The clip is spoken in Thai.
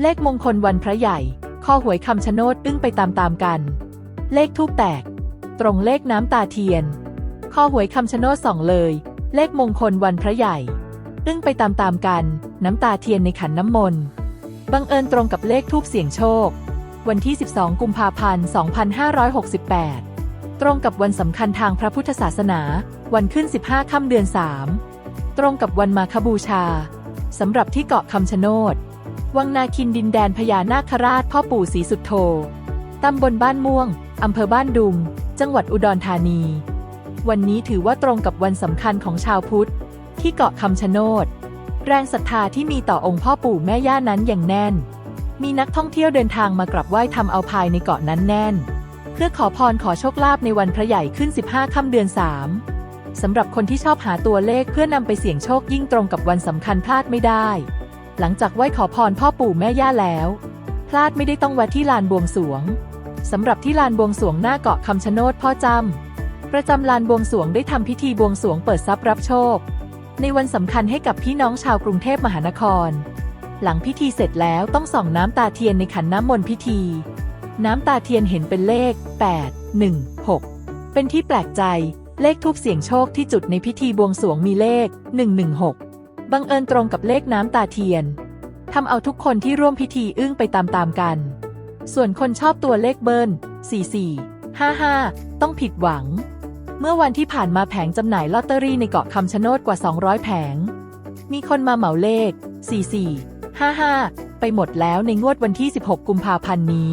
เลขมงคลวันพระใหญ่ ข้อหวยคำชะโนดอึ้งไปตามๆกัน เลขทูปแตก ตรงเลขน้ำตาเทียน ข้อหวยคำชะโนดส่องเลย เลขมงคลวันพระใหญ่ อึ้งไปตามๆกัน น้ำตาเทียนในขันน้ำมนต์บังเอิญตรงกับเลขทูปเสียงโชค วันที่ 12 กุมภาพันธ์ 2568 ตรงกับวันสำคัญทางพระพุทธศาสนา วันขึ้น 15 ค่ำเดือน 3 ตรงกับวันมาคบูชาสำหรับที่เกาะคำชะโนด วังนาคินดินแดนพญานาคราชพ่อปู่ศรีสุดโธตำบลบ้านม่วง อำเภอบ้านดุง จังหวัดอุดรธานี วันนี้ถือว่าตรงกับวันสำคัญของชาวพุทธ ที่เกาะคำชะโนด แรงศรัทธาที่มีต่อองค์พ่อปู่แม่ย่านั้นอย่างแน่น มีนักท่องเที่ยวเดินทางมากราบไหว้ทำเอาภายในเกาะนั้นแน่น เพื่อขอพรขอโชคลาภในวันพระใหญ่ขึ้น 15ค่ำเดือน 3สำหรับคนที่ชอบหาตัวเลขเพื่อนำไปเสี่ยงโชคยิ่งตรงกับวันสำคัญพลาดไม่ได้ หลังจากไหว้ขอพรพ่อปู่แม่ย่าแล้ว พลาดไม่ได้ต้องแวะที่ลานบวงสวงสำหรับที่ลานบวงสวงหน้าเกาะคำชะโนดพ่อจำประจำลานบวงสวงได้ทำพิธีบวงสวงเปิดทรัพย์รับโชค ในวันสำคัญให้กับพี่น้องชาวกรุงเทพมหานคร หลังพิธีเสร็จแล้วต้องส่องน้ำตาเทียนในขันน้ำมนต์พิธี น้ำตาเทียนเห็นเป็นเลข 8 1 6 เป็นที่แปลกใจเลขทูปเสียงโชคที่จุดในพิธีบวงสวงมีเลข 116 บังเอิญตรงกับเลขน้ำตาเทียนทำเอาทุกคนที่ร่วมพิธีอึ้งไปตามๆกัน ส่วนคนชอบตัวเลขเบิ้ล44 55 ต้องผิดหวัง เมื่อวันที่ผ่านมาแผงจำหน่ายลอตเตอรี่ในเกาะคำชะโนดกว่า 200 แผง มีคนมาเหมาเลข 44 55 ไปหมดแล้วในงวดวันที่ 16 กุมภาพันธ์นี้